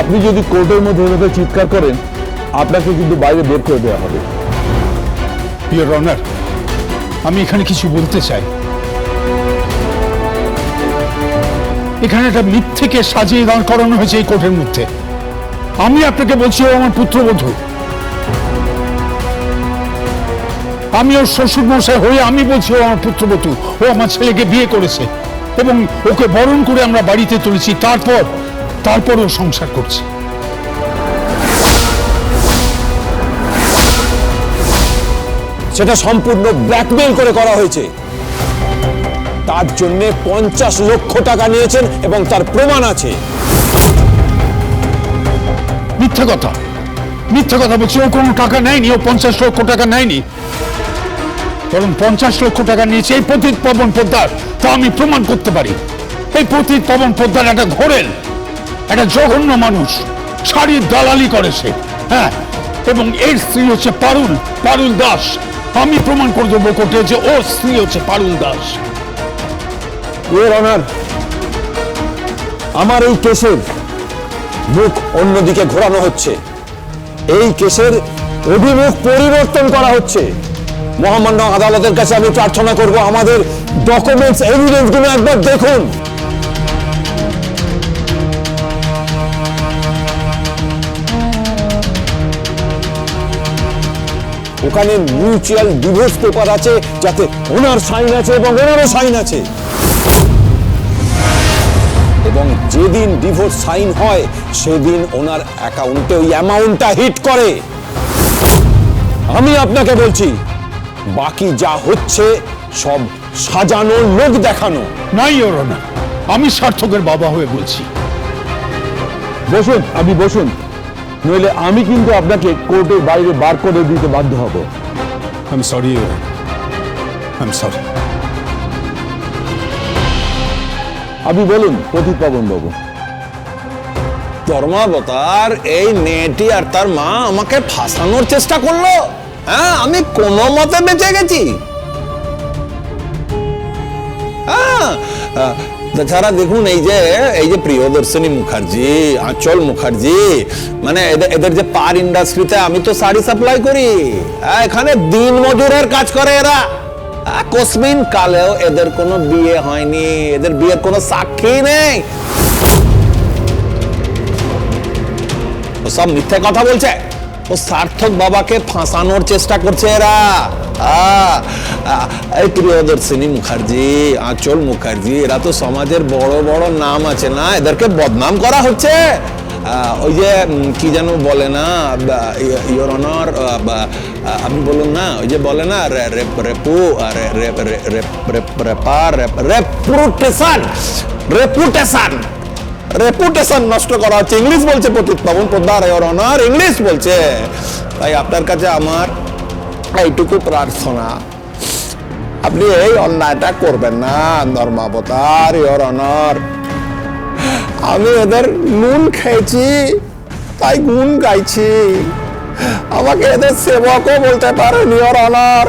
আপনি যদি কোর্টের মধ্যে এভাবে চিৎকার করেন, আপনাকে কিন্তু বাইরে বের করে দেওয়া হবে। অনার আমি এখানে কিছু বলতে চাই। এখানে একটা মিথ্যেকে সাজিয়ে দাঁড় করানো হয়েছে এই কোর্টের মধ্যে। আমি আপনাকে বলছি, ও আমার পুত্রবধূ। আমি ওর শ্বশুর মশাই হয়ে আমি বলছি, ও আমার পুত্রবধূ। ও আমার ছেলেকে বিয়ে করেছে এবং ওকে বরণ করে আমরা বাড়িতে তুলেছি। তারপর তারপর ও সংসার করছে। সেটা সম্পূর্ণ ব্ল্যাকমেইল করে করা হয়েছে। তার জন্য পঞ্চাশ লক্ষ টাকা নিয়েছেন এবং তার প্রমাণ আছে। মিথ্যে কথা। মিথ্যে কথা বলছি ও কোনো টাকা নেয়নি ও পঞ্চাশ লক্ষ টাকা নেয়নি। বরং পঞ্চাশ লক্ষ টাকা নিয়েছে এই পতিত পবন পোদ্দার। তা আমি প্রমাণ করতে পারি। এই পতিত পবন পোদ্দার একটা ঘোরেল। একটা জঘন্য মানুষ শাড়ির দালালি করেছে হ্যাঁ? এবং এর স্ত্রী হচ্ছে পারুল পারুল দাস। আমি প্রমাণ করে দেবো কোর্টে যে ওর স্ত্রী হচ্ছে পারুল দাস। আমার এই কেসের মুখ অন্যদিকে ঘোরানো হচ্ছে। এই কেসের অভিমুখ পরিবর্তন করা হচ্ছে। মহামান্য আদালতের কাছে আমি প্রার্থনা করব আমাদের ডকুমেন্টস এভিডেন্সগুলো একবার দেখুন। ওখানে মিউচুয়াল ডিভোর্স পেপার আছে যাতে ওনার সাইন আছে এবং ওনারও সাইন আছে। এবং যেদিন ডিভোর্স সাইন হয় সেদিন ওনার অ্যাকাউন্টে ওই অ্যামাউন্টটা হিট করে। আমি আপনাকে বলছি বাকি যা হচ্ছে সব সাজানো লোক দেখানো। নাই ওর না আমি সার্থকের বাবা হয়ে বলছি। বসুন আপনি বসুন। নইলে আমি কিন্তু আপনাকে কোর্টের বাইরে বার করে দিতে বাধ্য হব। I am sorry I am sorry আপনি বলুন পতিত পবন বাবু ধর্মাবতার এই মেয়েটি আর তার মা আমাকে ফাঁসানোর চেষ্টা করল? হ্যাঁ আমি কোনো মতে বেঁচে গেছি। হ্যাঁ তাছাড়া দেখুন এই যে এই যে প্রিয়দর্শিনী মুখার্জি আঁচল মুখার্জি মানে এদের যে পার ইন্ডাস্ট্রিতে আমি তো শাড়ি সাপ্লাই করি। এখানে দিন মজুরের কাজ করে এরা। কোসমিন কালেও এদের কোনো বিয়ে হয়নি এদের বিয়ের কোনো সাক্ষী নেই। ও সব মিথ্যে কথা বলছে। ও সার্থক বাবাকে ফাঁসানোর চেষ্টা করছে এরা। আহ, প্রিয়দর্শিনী মুখার্জি আঁচল মুখার্জি এরা তো সমাজের বড় বড় নাম আছে না? এদেরকে বদনাম করা হচ্ছে? ওই যে কি যেন বলে না ইয়োর অনর আপনি বলুন না ওই যে বলে না রেপু আহ, রে- রে- রে- রে- রে- রেপুটেশন রেপুটেশন রেপুটেশন নষ্ট করা হচ্ছে। ইংলিশ বলছে Patit Paban Poddar your honour English বলছে। তাই আপনার কাছে আমার এইটুকু প্রার্থনা। আপনি এই অন্যায়টা করবেন না, ধর্মাবতার ইয়র অনর আমি এদের নুন খেয়েছি, তাই গুণ গাইছি। আমাকে এদের সেবকও বলতে পারেন ইয়র অনার